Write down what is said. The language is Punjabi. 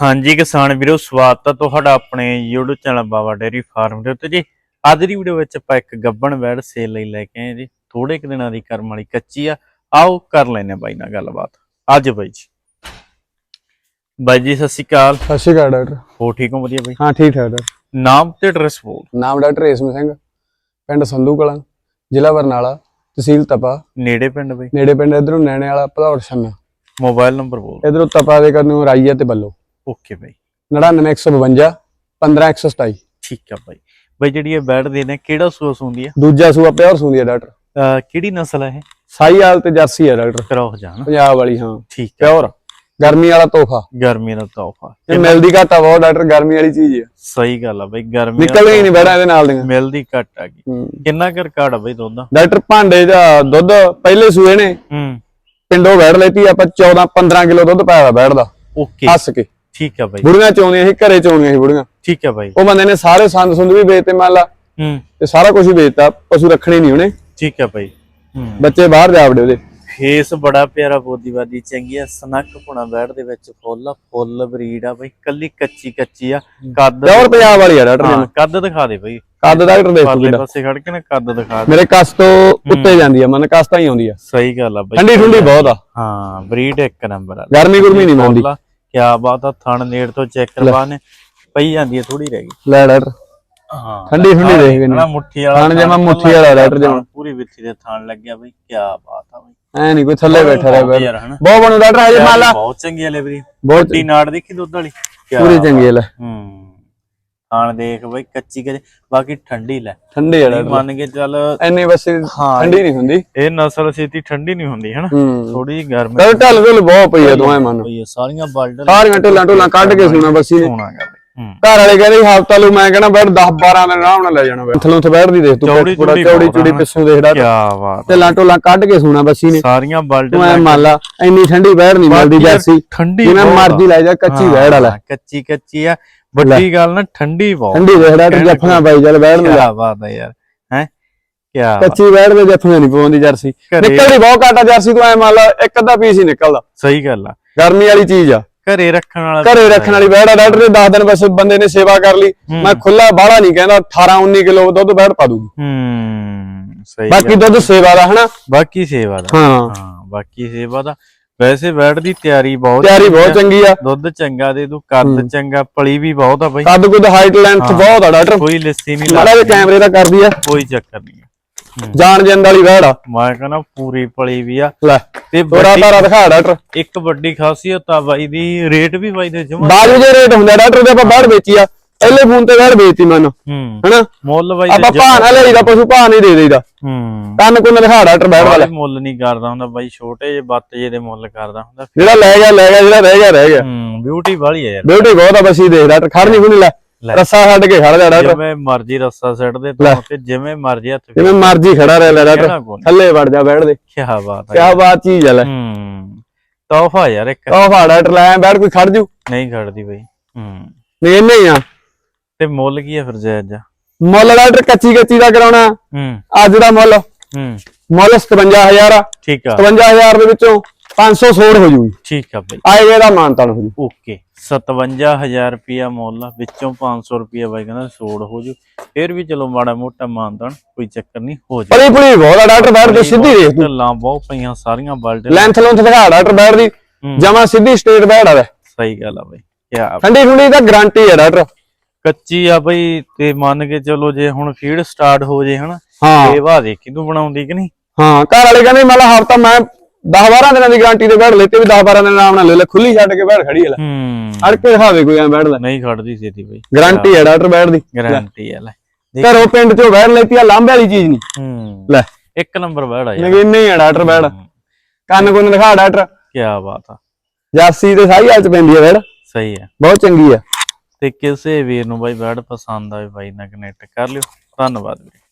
ਹਾਂਜੀ ਕਿਸਾਨ ਵੀਰੋ ਸਵਾਗਤ ਹੈ ਤੁਹਾਡਾ ਆਪਣੇ YouTube channel Baba dairy farm ਦੇ ਉੱਤੇ ਜੀ। ਅੱਜ ਦੀ ਵੀਡੀਓ ਵਿੱਚ ਆਪਾਂ ਇੱਕ ਗੱਬਣ ਵੈੜ ਸੇਲ ਲਈ ਲੈ ਕੇ ਆਏ ਜੀ। ਥੋੜੇ ਕੁ ਦਿਨਾਂ ਦੀ ਕਰਮ ਵਾਲੀ ਕੱਚੀ ਆ। ਆਓ ਕਰ ਲੈਨੇ ਬਾਈ ਨਾਲ ਗੱਲਬਾਤ। ਅੱਜ ਬਾਈ ਜੀ। ਬਾਈ ਜੀ ਸਤਿ ਸ਼੍ਰੀ ਅਕਾਲ। ਸਤਿ ਸ਼੍ਰੀ ਅਕਾਲ ਡਾਕਟਰ। ਹੋ ਠੀਕ ਹੋ ਵਧੀਆ ਬਾਈ? ਹਾਂ ਠੀਕ ਠਾਕ ਡਾਕਟਰ। ਨਾਮ ਤੇ ਐਡਰੈਸ ਬੋਲ। ਨਾਮ ਡਾਕਟਰ ਰੇਸ਼ਮ ਸਿੰਘ ਪਿੰਡ ਸੰਧੂ ਕਲਾਂ ਜ਼ਿਲ੍ਹਾ ਬਰਨਾਲਾ ਤਹਿਸੀਲ ਤਪਾ। ਨੇੜੇ ਪਿੰਡ ਬਾਈ? ਨੇੜੇ ਪਿੰਡ ਇਧਰੋਂ ਨੈਣੇ ਵਾਲਾ ਭਦੌੜ ਛੰਨਾ ਮੋਬਾਈਲ ਨੰਬਰ ਬੋਲ। ਇਧਰੋਂ ਤਪਾ ਦੇ ਕਰਨੋਂ ਰਾਈਆ ਤੇ ਬੱਲੋ। ਓਕੇ ਬਾਈ। 99152 15127 ਠੀਕ ਆ ਬਾਈ। ਬਾਈ ਜਿਹੜੀ ਇਹ ਵੈੜ ਦੇ ਨੇ ਕਿਹੜਾ ਸੂਸ ਹੁੰਦੀ ਆ? ਦੂਜਾ ਸੂਆ ਪਿਓਰ ਸੂੰਦੀ ਹੈ ਡਾਕਟਰ। ਕਿਹੜੀ ਨਸਲ ਹੈ ਇਹ? ਸਾਈਵਾਲ ਤੇ ਜਰਸੀ ਹੈ ਡਾਕਟਰ। ਕਰੋ ਜਾਣ। ਪੰਜਾਬ ਵਾਲੀ ਹਾਂ। ਠੀਕ ਆ। ਪਿਓਰ। ਗਰਮੀ ਵਾਲਾ ਤੋਹਫਾ। ਗਰਮੀ ਦਾ ਤੋਹਫਾ। ਇਹ ਮਿਲਦੀ ਘਾਟਾ ਬਹੁਤ ਡਾਕਟਰ ਗਰਮੀ ਵਾਲੀ ਚੀਜ਼ ਹੈ ਸਹੀ ਗੱਲ ਆ ਬਾਈ ਗਰਮੀ ਨਿਕਲ ਹੀ ਨਹੀਂ ਬੜਾ ਇਹਦੇ ਨਾਲ ਦੀਆਂ। ਮਿਲਦੀ ਘੱਟ ਆ ਗਈ। ਹੂੰ। ਕਿੰਨਾ ਕਰ ਕਾੜ ਆ ਬਾਈ ਦੁੱਧ ਦਾ? ਡਾਕਟਰ ਭਾਂਡੇ ਦਾ ਦੁੱਧ ਪਹਿਲੇ ਸੂਏ ਨੇ। ਹੂੰ। ਪਿੰਡੋਂ ਬੈਠ ਲੈਤੀ ਆਪਾਂ 14 15 ਕਿਲੋ ਦੁੱਧ ਪਾਇਆ ਬੈਠਦਾ ਓਕੇ ਹੱਸ ਕੇ। ਠੀਕ ਆ ਬਾਈ। ਬੁੜੀਆਂ ਚੋਂਦੀਆਂ ਸੀ ਘਰੇ ਚੋਂਦੀਆਂ ਸੀ ਬੁੜੀਆਂ। ਠੀਕ ਆ ਬਾਈ। ਉਹ ਬੰਦੇ ਨੇ ਸਾਰੇ ਸੰਦ ਸੁੰਦ ਵੀ ਵੇਚਤੇ ਮੰਨ ਲਾ। ਹੂੰ। ਤੇ ਸਾਰਾ ਕੁਝ ਹੀ ਵੇਚਤਾ ਪਸ਼ੂ ਰੱਖਣੇ ਨਹੀਂ ਉਹਨੇ। ਠੀਕ ਆ ਬਾਈ। ਹੂੰ। ਬੱਚੇ ਬਾਹਰ ਜਾ ਵੜੇ ਉਹਦੇ। ਫੇਸ ਬੜਾ ਪਿਆਰਾ ਬੋਦੀਵਾਦੀ ਚੰਗੀ ਆ ਸਨੱਕ ਪੁਣਾ ਬੈੜ ਦੇ ਵਿੱਚ ਫੁੱਲ ਫੁੱਲ ਬਰੀਡ ਆ ਬਾਈ ਕੱਲੀ ਕੱਚੀ ਕੱਚੀ ਆ। ਕੱਦ ਪਿਓਰ ਪੰਜਾਬ ਵਾਲੀ ਆ ਡਾਕਟਰ ਜੀ ਕੱਦ ਦਿਖਾ ਦੇ ਬਾਈ। ਕੱਦ ਡਾਕਟਰ ਦੇਖੋ ਕਿੱਡਾ। ਪਾਸੇ ਖੜ ਕੇ ਨਾ ਕੱਦ ਦਿਖਾ ਦੇ। ਮੇਰੇ ਕਸ ਤੋਂ ਉੱਤੇ ਜਾਂਦੀ ਆ ਮਨ ਕਸ ਤਾਂ ਹੀ ਆਉਂਦੀ ਆ। ਸਹੀ ਗੱਲ ਆ ਬਾਈ। ਠੰਡੀ ਠੰਡੀ ਬਹੁਤ ਆ। ਹਾਂ ਬਰੀਡ ਇੱਕ ਨੰਬਰ ਆ। ਗਰਮੀ ਗੁਰਮੀ ਨਹੀਂ ਮੰਨਦੀ ਕਿਆ ਬਾਤ ਆ ਥਣ ਨੇੜ ਤੋਂ ਚੈੱਕ ਕਰਵਾ ਨੇ ਪਈ ਜਾਂਦੀ ਆ ਥੋੜੀ ਰਹਿ ਗਈ। ਲੈ ਡਾਕਟਰ ਹਾਂ ਠੰਡੀ ਠੰਡੀ ਦੇਖ ਕੇ ਨਾ ਮੁੱਠੀ ਵਾਲਾ ਥਣ ਜਮਾਂ ਮੁੱਠੀ ਵਾਲਾ ਡਾਕਟਰ ਜਮਾਂ। ਪੂਰੀ ਵਿੱਥੀ ਦੇ ਥਣ ਲੱਗਿਆ ਬਈ ਕੀ ਬਾਤ ਆ ਬਈ। ਐ ਨਹੀਂ ਕੋਈ ਥੱਲੇ ਬੈਠਾ ਰਹੇ ਬਹੁਤ ਹਨਾ ਬਹੁਤ ਬਣੂ ਡਾਕਟਰ ਹਜੇ ਮੰਨ ਲਾ। ਬਹੁਤ ਚੰਗੀ ਆ ਲੈਵਰੀ ਬਹੁਤ ਟੀ ਨਾੜ ਦੇਖੀ ਦੁੱਧ ਵਾਲੀ? ਕਿਆ ਪੂਰੀ ਚੰਗੀ ਆ ਲੈ। ਹੂੰ। ਥਣ ਦੇਖ ਬਈ ਕੱਚੀ ਕੱਚੀ ਬਾਕੀ ਠੰਡੀ ਲੈ। ਠੰਡੀ ਡਾਕਟਰ ਮੰਨ ਕੇ ਚੱਲ ਐਨੇ ਬਸ ਹਾਂ ਠੰਡੀ ਨਹੀਂ ਹੁੰਦੀ। ਇਹ ਨਸਲ ਛੇਤੀ ਠੰਡੀ ਨਹੀਂ ਹੁੰਦੀ ਹਨਾ? ਹੂੰ। ਥੋੜੀ ਜਿਹੀ ਗਰਮ ਡਾਕਟਰ ਢਲ ਢੁਲ ਬਹੁਤ ਪਈ ਆ ਦੋਵੇਂ ਮਨ ਹੋਈ ਸਾਰੀਆਂ ਬਾਲਡਰ ਸਾਰੀਆਂ ਢੋਲਾਂ ਢੋਲਾਂ ਕੱਢ ਕੇ ਸੁਣਾ ਬੱਸੀ ਨੇ ਸੋਣਾਗਾ ਬਈ ਹੂੰ ਘਰ ਵਾਲੇ ਕਹਿੰਦੇ ਹਫਤਾ ਲੂ ਮੈਂ ਕਹਿੰਦਾ ਬੈਠ 10 12 ਦਿਨ ਆਰਾਮ ਨਾਲ ਲੈ ਜਾਣਾ ਬੈਠ। ਥਲੋਂ ਤੇ ਬੈਠਦੀ ਦੇਖ ਤੂੰ ਚੌੜੀ ਪੂਰਾ ਚੂੜੀ ਚੌੜੀ ਆ। ਪਿੱਛੋਂ ਦੇਖਦਾ ਕੀ ਬਾਤ ਤੇ ਲਾਟੋਲਾਂ ਕੱਢ ਕੇ ਸੁਣਾ ਬੱਸੀ ਨੇ ਸਾਰੀਆਂ ਤੂੰ ਐ ਮੰਨ ਲਾ ਇੰਨੀ ਠੰਡੀ ਬੈਠ ਨਹੀਂ ਮਿਲਦੀ ਜੈਸੀ। ਠੰਡੀ ਜਿਵੇਂ ਆ। ਮਰਜ਼ੀ ਲੈ ਜਾ ਕੱਚੀ ਬੈਠ ਵਾਲਾ। ਕੱਚੀ ਕੱਚੀ ਆ। ਵੱਡੀ ਗੱਲ ਨਾ ਠੰਡੀ ਬਹੁਤ ਠੰਡੀ ਦੇਖਦਾ ਤੇ ਜੱਫੀਆਂ ਪਾਈ ਚੱਲ ਬੈਠ ਨੂੰ ਕੀ ਬਾਤ ਹੈ ਯਾਰ ਹੈ? ਕੀ ਕੱਚੀ ਬੈਠ ਦੇ ਜੱਫੀਆਂ ਨਹੀਂ ਪਵਾਉਂਦੀ ਜਰਸੀ। ਨਿਕਲਦੀ ਬਹੁਤ ਘਾਟਾ ਜਰਸੀ ਤੂੰ ਐ ਮੰਨ ਲਾ ਇੱਕ ਅੱਧਾ ਪੀਸ ਹੀ ਨਿਕਲਦਾ। ਸਹੀ ਗੱਲ ਆ। ਗਰਮੀ ਵਾਲੀ ਚੀਜ਼ ਆ। ਘਰੇ ਰੱਖਣ ਵਾਲਾ ਘਰੇ ਰੱਖਣ ਵਾਲੀ ਬੈਠ ਆ ਡਾਕਟਰ ਨੇ 10 ਦਿਨ ਬਸ ਬੰਦੇ ਨੇ ਸੇਵਾ ਕਰ ਲਈ। ਮੈਂ ਖੁੱਲਾ ਬਾਹਲਾ ਨਹੀਂ ਕਹਿੰਦਾ 18 19 ਕਿਲੋ ਦੁੱਧ ਬੈਠ ਪਾ ਦੂਗੀ। ਹੂੰ ਸਹੀ ਬਾਕੀ ਦੁੱਧ ਸੇਵਾ ਦਾ ਹਨਾ? ਬਾਕੀ ਸੇਵਾ ਦਾ। ਹਾਂ। ਹਾਂ ਬਾਕੀ ਸੇਵਾ ਦਾ। ਵੈਸੇ ਬੈਡ ਦੀ ਤਿਆਰੀ ਬਹੁਤ ਤਿਆਰੀ ਬਹੁਤ ਚੰਗੀ ਆ। ਦੁੱਧ ਚੰਗਾ ਦੇ ਦੂ ਕੱਦ ਚੰਗਾ ਪਲੀ ਵੀ ਬਹੁਤ ਆ ਬਾਈ। ਕੱਦ ਕੁੱਦ ਹਾਈਟ ਲੈਂਥ ਬਹੁਤ ਆ ਡਾਕਟਰ। ਕੋਈ ਲਿੱਸੀ ਨਹੀਂ ਮਾੜਾ ਜਿਹਾ ਕੈਮਰੇ ਦਾ ਕਰਦੀ ਆ। ਕੋਈ ਚੱਕਰ ਨਹੀਂ। ਜਾਣ ਜੰਦ ਵਾਲੀ ਬੈੜ ਆ ਮੈਂ ਕਹਿੰਦਾ ਪੂਰੀ ਪਲੀ ਵੀ ਆ। ਲੈ ਤੇ ਵੱਡੀ- ਤਾਰਾ ਦਿਖਾ ਡਾਕਟਰ। ਇੱਕ ਵੱਡੀ ਖਾਸੀਅਤ ਆ ਬਾਈ ਦੀ ਰੇਟ ਵੀ ਬਾਈ ਦੇ ਜਮਾ ਬਾਜੂ ਜੇ ਰੇਟ ਹੁੰਦਾ ਡਾਕਟਰ ਦੇ ਆਪਾਂ ਬਾੜ ਵੇਚੀ ਆ। ਪਹਿਲੇ ਫੋਨ ਤੇ ਬਾੜ ਵੇਚੀ ਮੈਨੂੰ। ਹੂੰ। ਹਨਾ? ਮੁੱਲ ਬਾਈ ਆਪਾਂ ਨਾ ਲਈਦਾ ਪਸ਼ੂ ਭਾਅ ਨਹੀਂ ਦੇ ਦੇਈਦਾ। ਹੂੰ। ਕੰਨ ਕੁੰਨ ਦਿਖਾ ਡਾਕਟਰ ਬੈੜ ਵਾਲਾ। ਮੁੱਲ ਨਹੀਂ ਕਰਦਾ ਹੁੰਦਾ ਬਾਈ ਛੋਟੇ ਜਿਹੇ ਬੱਤ ਜੇ ਦੇ ਮੁੱਲ ਕਰਦਾ ਹੁੰਦਾ। ਜਿਹੜਾ ਲੈ ਗਿਆ ਲੈ ਗਿਆ ਜਿਹੜਾ ਰਹਿ ਗਿਆ ਰਹਿ ਗਿਆ। ਹੂੰ ਬਿਊਟੀ ਵਾਲੀ ਆ ਯਾਰ। ਬਿਊਟੀ ਬਹੁਤ ਆ ਬਸੀ ਦੇਖ ਡਾਕਟਰ ਖੜ ਨਹੀਂ ਖੁਣੀ ਲੈ। ਰੱਸਾ ਛੱਡ ਕੇ ਖੜ ਜਾ ਡਾਕਟਰ ਜਿਵੇਂ ਮਰਜ਼ੀ ਰੱਸਾ ਸੱਟ ਦੇ ਤੂੰ ਤੇ ਜਿਵੇਂ ਮਰਜ਼ੀ ਹੱਥ ਜਿਵੇਂ ਮਰਜ਼ੀ ਖੜਾ ਰਹਿ ਲੈ ਕੋਈ? ਥੱਲੇ ਵੜ ਜਾ ਬੈੜ ਦੇ। ਕੀ ਬਾਤ ਆ ਕਿਆ ਬਾਤ ਚੀਜ਼ ਆ ਲੈ। ਹੂੰ। ਤੋਹਫਾ ਯਾਰ ਇੱਕ। ਉਹ ਫਾ ਡਾਕਟਰ ਲੈ ਬੈੜ ਕੋਈ ਖੜ ਜੂ। ਨਹੀਂ ਖੜਦੀ ਬਈ। ਹੂੰ। ਨਹੀਂ ਇੰਨੇ ਹੀ ਆ। ਤੇ ਮੁੱਲ ਕੀ ਆ ਫਿਰ ਜਾਇਜ਼ ਜਾ ਮੁੱਲ ਡਾਕਟਰ ਕੱਚੀ ਕੱਚੀ ਦਾ ਕਰਾਉਣਾ। ਹੂੰ। ਅੱਜ ਦਾ ਮੁੱਲ। ਹੂੰ। ਮੁੱਲ 57000 ਆ। ਠੀਕ ਆ। 57000 ਦੇ ਵਿੱਚੋਂ 500 ਛੋੜ ਹੋ ਜੂਗੀ। ਠੀਕ ਆ ਬਈ। ਆਏਗਾ ਦਾ ਮਾਨਤਾਨ ਹੋ ਜੂ। ਓਕੇ 57000 ਰੁਪਿਆ ਮੁੱਲ ਆ ਵਿੱਚੋਂ 500 ਰੁਪਿਆ ਬਾਈ ਕਹਿੰਦਾ ਛੋੜ ਹੋ ਜੂ। ਫਿਰ ਵੀ ਚਲੋ ਮਾੜਾ ਮੋਟਾ ਮਾਨਦਾਨ ਕੋਈ ਚੱਕਰ ਨਹੀਂ ਹੋ ਜਾ ਪਲੀ ਪੁਲੀ ਬਹੁਤ ਆ ਡਾਕਟਰ ਬੈਠ ਕੇ ਸਿੱਧੀ ਦੇਖ ਤੂੰ। ਗੱਲਾਂ ਬਹੁਤ ਪਈਆਂ ਸਾਰੀਆਂ ਬਲਡ ਲੈਂਥ ਲੰਥ ਦਿਖਾ ਡਾਕਟਰ ਬੈਠ ਦੀ। ਜਮਾ ਸਿੱਧੀ ਸਟੇਟ ਬੈਠ ਆ ਸਹੀ ਗੱਲ ਆ ਬਈ ਕਿਆ ਠੰਡੀ ਠੰਡੀ ਦਾ ਗਾਰੰਟੀ ਹੈ ਡਾਕਟਰ। ਕੱਚੀ ਆ ਬਈ ਤੇ ਮੰਨ ਕੇ ਚਲੋ ਜੇ ਹੁਣ ਫੀਡ ਸਟਾਰਟ ਹੋ ਜੇ ਹਨਾ ਹਾਂ। ਇਹ ਵਾ ਦੇਖੀ ਤੂੰ ਬਣਾਉਂਦੀ ਕਿ ਨਹੀਂ? ਹਾਂ ਘਰ ਵਾਲੇ ਕਹਿੰਦੇ ਮਤਲਬ ਹਫਤਾ ਮੈਂ 10 12 ਦਿਨਾਂ ਦੀ ਗਾਰੰਟੀ ਤੇ ਬੈਠ ਲੈਤੇ ਵੀ 10 12 ਦਿਨ ਆਰਾਮ ਨਾਲ ਲੈ ਲੈ ਖੁੱਲੀ ਛੱਡ ਕੇ ਬੈਠ ਖੜੀ ਹੈ ਲੈ। ਹੂੰ। ਅੜ ਕੇ ਦਿਖਾਵੇ ਕੋਈ ਐ ਬੈਠ ਲੈ। ਨਹੀਂ ਖੜਦੀ ਛੇਤੀ ਬਈ। ਗਾਰੰਟੀ ਹੈ। ਡਾਕਟਰ ਬੈਠ ਦੀ। ਗਾਰੰਟੀ ਆ ਲੈ। ਘਰੋਂ ਪਿੰਡ ਚੋਂ ਬੈਠ ਲੈਤੀ ਆ ਲਾਂਬੇ ਵਾਲੀ ਚੀਜ਼ ਨਹੀਂ। ਹੂੰ। ਲੈ। ਇੱਕ ਨੰਬਰ ਬੈੜ ਆ ਯਾਰ। ਨਗੀਨੇ ਹੀ ਆ ਡਾਕਟਰ ਬੈਠ। ਕੰਨ ਕੁੰਨ ਦਿਖਾ ਡਾਕਟਰ। ਕੀ ਬਾਤ ਆ। ਜਾਸੀ ਤੇ ਸਾਈ ਹਾਲ ਚ ਪੈਂਦੀ ਹੈ ਬੈਠ। ਸਹੀ ਆ। ਬਹੁਤ ਚੰਗੀ ਆ। ਤੇ ਕਿਸੇ ਵੀਰ ਨੂੰ ਬਾਈ ਬੈੜ ਪਸੰਦ ਆਵੇ ਬਾਈ ਨਾਲ ਕਨੈਕਟ ਕਰ ਲਿਓ। ਧੰਨਵਾਦ ਵੀਰੇ।